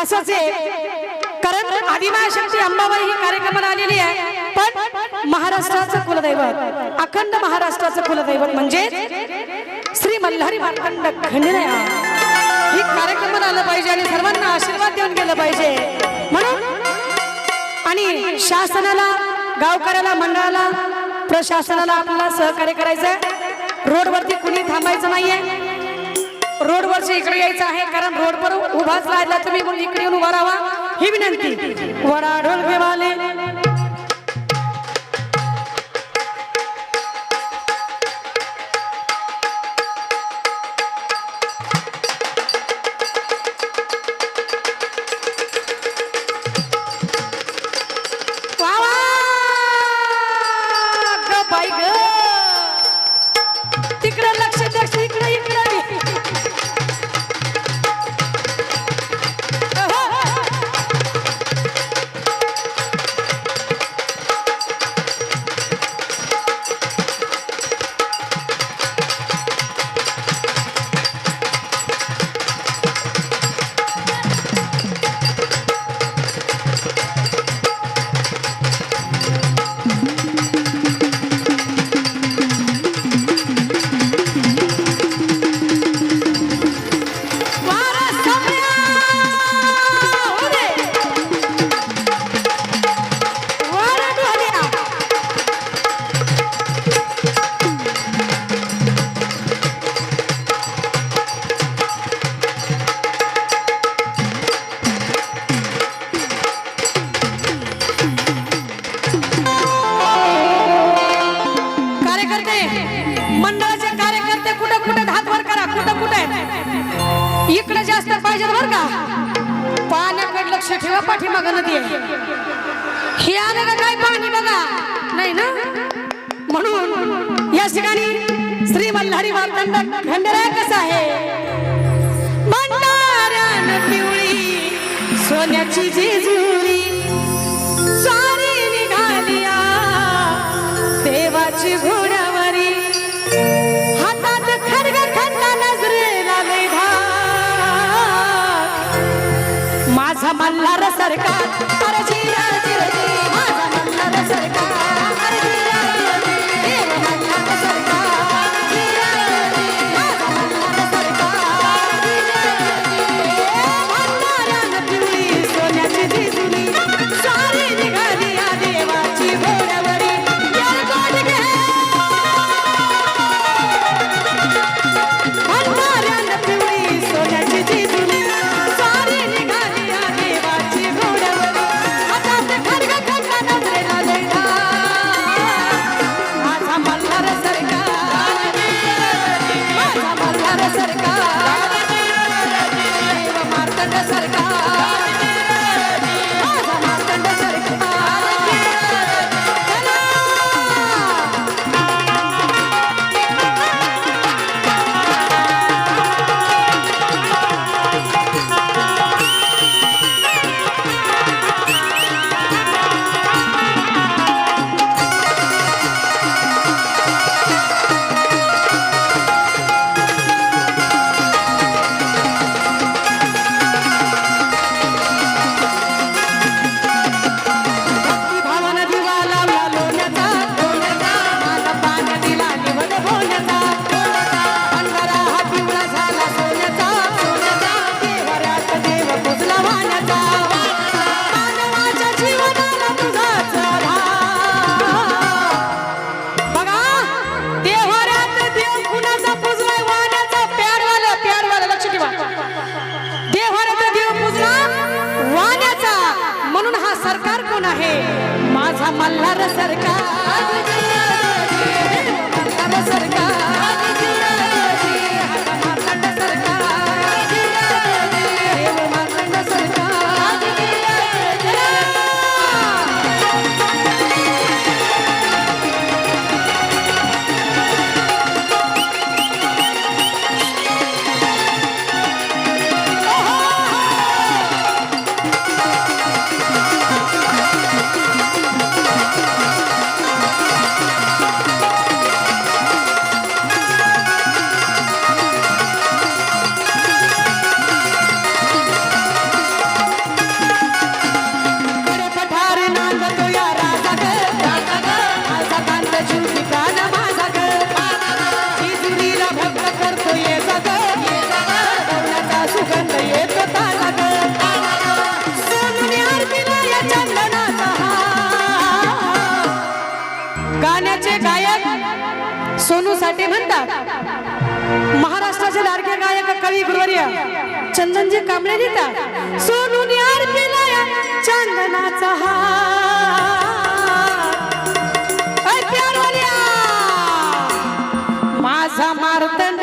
असंच आहे. कारण आदिमाशक्ती अंबाबाई ही कार्यक्रमाला आलेली आहे. पण महाराष्ट्राचं कुलदैवत अखंड महाराष्ट्राचं कुलदैवत म्हणजे श्री मल्हारी मार्तंड खंडनया ही कार्यक्रमाला आलं पाहिजे आणि सर्वांना आशीर्वाद देऊन गेलं पाहिजे. म्हणून आणि शासनाला गावकऱ्याला मंडळाला प्रशासनाला आपल्याला सहकार्य करायचं रोडवरती कुणी थांबायचं नाहीये. रोडवरचे इकडे यायचं आहे कारण रोडवर उभाच राहिला तुम्ही म्हणून इकडे येऊन उभा राहा. ही विनंती. वडा ढोल घेवाले कार्यकर्ते मंडळाचे कार्यकर्ते कुठं कुठं हात वर करा. कुठं कुठं इकडे जास्त पाहिजे बर का? पाण्याकडे लक्ष ठेवा पाठीमाग नदी आहे. हे आलं का काय पाणी बघा? नाही ना? म्हणून या ठिकाणी श्री मल्हारी मार्तंड खंडराय कसं आहे? पिवळी सोन्याची जेजुरी माझा मल्हार सरकार. माझा मल्हार सरकार. सरकार, मल्हार सरकार सोनू साठे म्हणतात महाराष्ट्राचे लाडके गायक कवी गुरुवर्य चंदनजी कांबळे लिहितात सोनू चंदनाचा हा माझा मारतंड